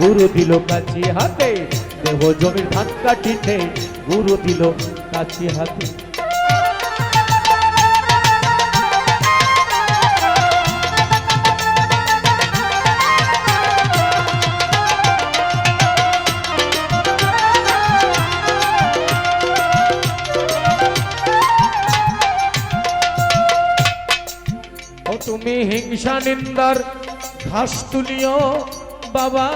গুরু দিল কাছি হাতে, দেহ জমির ধান কাটিতে। গুরু দিল কাছি হাতে। তুমি হিংসা নিন্দার ঘাস তুলিও বাবা।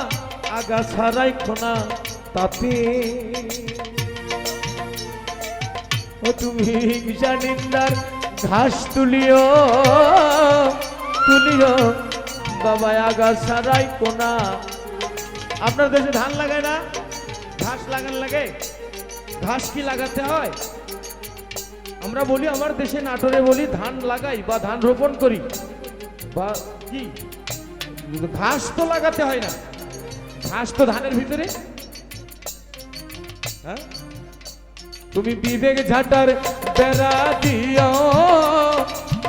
আগা ছাড়াই খোনা তাতে ও তুমি হিংসা নিন্দার ঘাস তুলিও তুলিও। বাবা আগা ছাড়াই কোনা আপনার দেশে ধান লাগায় না? ঘাস লাগান লাগে? ঘাস কি লাগাতে হয়? আমরা বলি, আমার দেশে নাটোরে বলি, ধান লাগাই বা ধান রোপণ করি। বা কি? ঘাস তো লাগাতে হয় না। ঘাস তো ধানের ভিতরে? হ্যাঁ? তুমি বিবেক ঝাটার বেড়া দিও।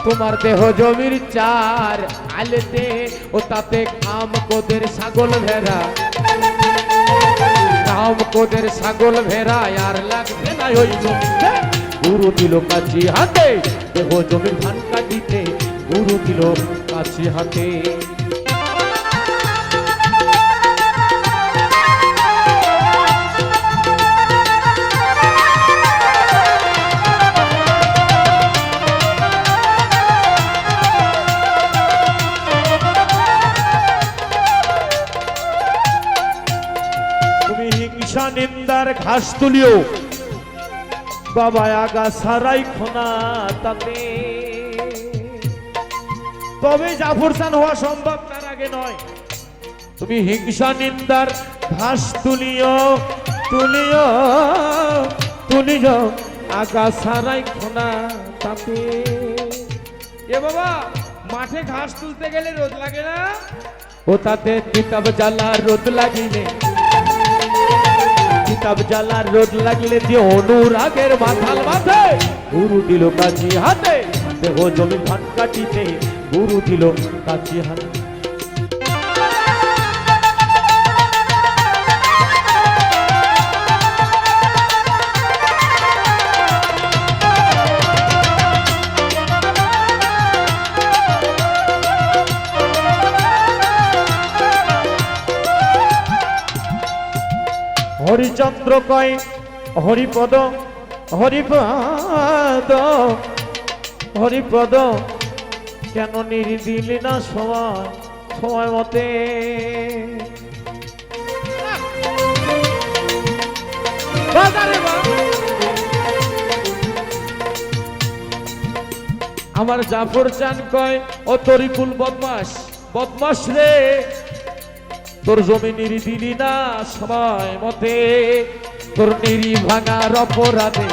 তোমার দেহ জমির চার আলেতে ও তাতে কাম কোদের ছাগল ভেড়া। কাম কোদের ছাগল ভেড়া, আর লাগবে না ওই গুরু দিল কাছি হাতে, দেহ জমির ধান কাটিতে। গুরু দিল কাছি হাতে। নিন্দার ঘাস তুলিও। বাবা আগা সারাই খোনা তাতে। তবে জাফর চান হওয়া সম্ভব তার আগে নয়। তুমি হিংসা নিন্দার ঘাস তুলিও তুলিও তুলিও, আগা সারাই খোনা তাতে। এ বাবা, মাঠে ঘাস তুলতে গেলে রোদ লাগে না? ও তাতে কিতাব জ্বালা রোদ লাগিলে। কিতাব জ্বালার রোদ লাগলে যে অনুরাগের মাথাল মাথে গুরু দিল কাছি হাতে, দেহ জমি ধান কাটিতে। গুরু দিল কাছি হাতে। হরিচন্দ্র কয়, হরিপদ হরিপদ হরিপদ, কেন নিরি দিলি না সময় সময় মতে? আমার জাফর চান কয়, ও তরিকুল বদমাস বদমাস রে। তোর জমি নিরি দিলি না সময় মতে, তোর নিরি ভাঙার অপরাধে।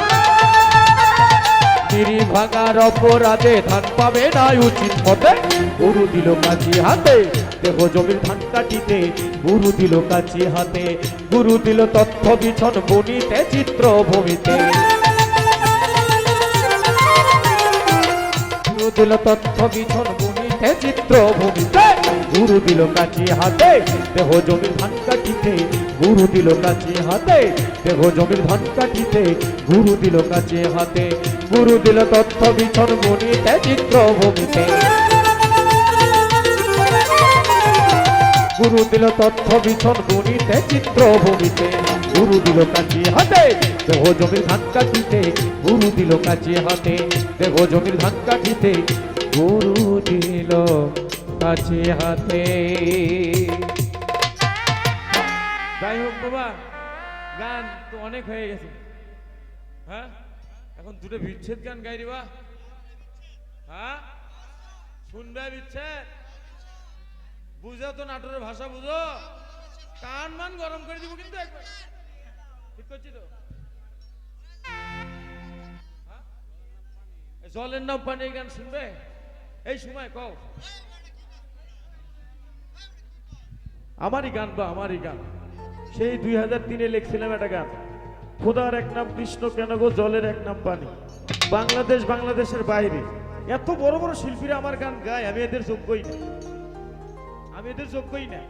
নিরি ভাঙার অপরাধে ধান পাবে না উচিত মতে গুরু দিল কাছি হাতে, দেহ জমির ধান কাটিতে। গুরু দিল কাছি হাতে, গুরু দিল তথ্য বিছন বনিতে চিত্র ভূমিতে গুরু দিল তথ্য বিছন ভূমিতে চিত্র ভূমিতে গুরু দিল কাছি হাতে, দেহ জমির ধান কাটিতে গুরু দিল কাছি হাতে, দেহ জমির ধান কাটিতে গুরু দিল কাছি হাতে, গুরু দিল তথ্য বিছন ভূমিতে চিত্র ভূমিতে। গুরু দিল তথ্য বিছন গুণিতে চিত্র ভূমিতে। গুরু দিল কাছি হাতে, দেহ জমির ধান কাটিতে গুরু দিল কাছি হাতে, দেহ জমির ধান কাটিতে গুরু দিল কাছি হাতে। যাই হোক বাবা, গান তো অনেক হয়ে গেছে। হ্যাঁ? এখন দুটো বিচ্ছেদ গান গাই দিবা হ্যাঁ? শুনবে বিচ্ছেদ? বুঝো তো নাটোরের ভাষা, বুঝো? কান মান গরম করে দিব কিন্তু একবার। ঠিক করছি তো? হ্যাঁ? জলের নাম পানি গান শুনবে? এই সময় কও। আমারই গান বা আমারই গান। সেই দুই হাজার তিনে লেখছিলাম একটা গান। খোদার এক নাম কৃষ্ণ কেন গো জলের এক নাম পানি? বাংলাদেশ বাংলাদেশের বাইরে। এত বড় বড় শিল্পীরা আমার গান গায়, আমি এদের যোগ্যই না। আমি এদের যোগ্যই না।